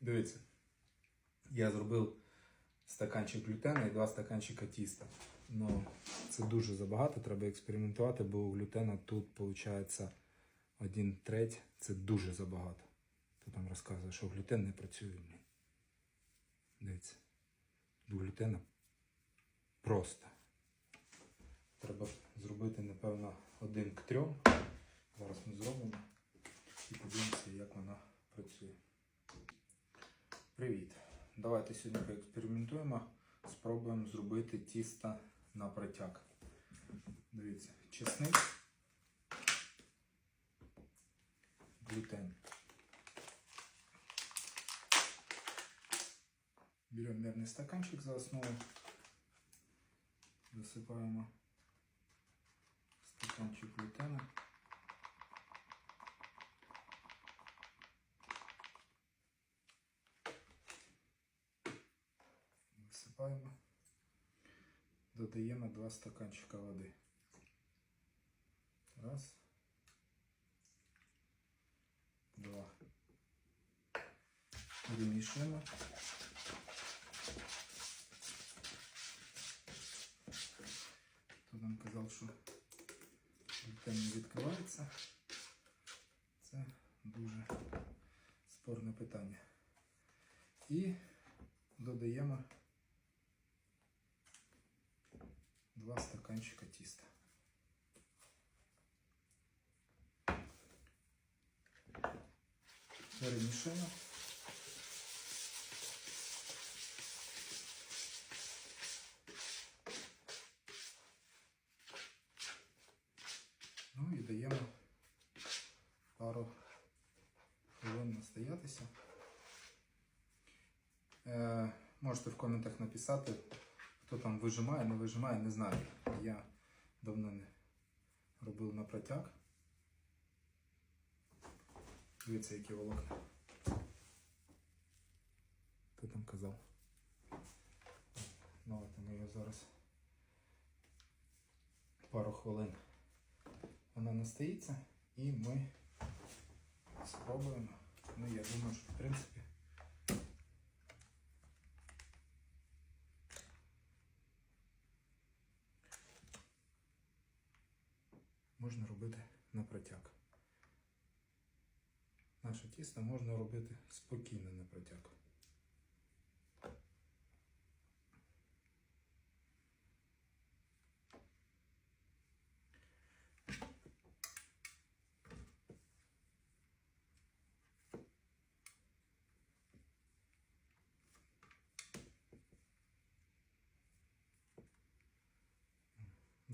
Дивіться, я зробив стаканчик глютена і два стаканчика тіста. Ну, це дуже забагато, треба експериментувати, бо у глютена тут виходить один треть. Це дуже забагато. Хто там розказує, що глютен не працює. Дивіться. У глютена просто. Треба зробити, напевно, один к трьом. Зараз ми зробимо і подивимося, як вона працює. Привіт! Давайте сьогодні поекспериментуємо. Спробуємо зробити тісто на протяг. Дивіться, чесник, глютен. Беремо мерний стаканчик за основу. Засипаємо стаканчик глютена. Висипаємо. Додаємо 2 стаканчика води. Раз. Два. Перемішуємо. Хто нам казав, що не відкривається. Це дуже спорне питання. І додаємо 2 стаканчика тіста. Перемішуємо. Ну і даємо пару хвилин настоятися. Е, можете в коментах написати, хто там вижимає, не вижимає, не знаю. Я давно не робив на протяг. Дивіться, які волокна. Хто там казав? Давайте ми його зараз пару хвилин. Вона настоїться і ми спробуємо. Ну, я думаю, що в принципі можна робити на протяг. Наше тісто можна робити спокійно на протяг.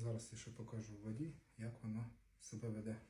Зараз я ще покажу в воді, як воно себе веде.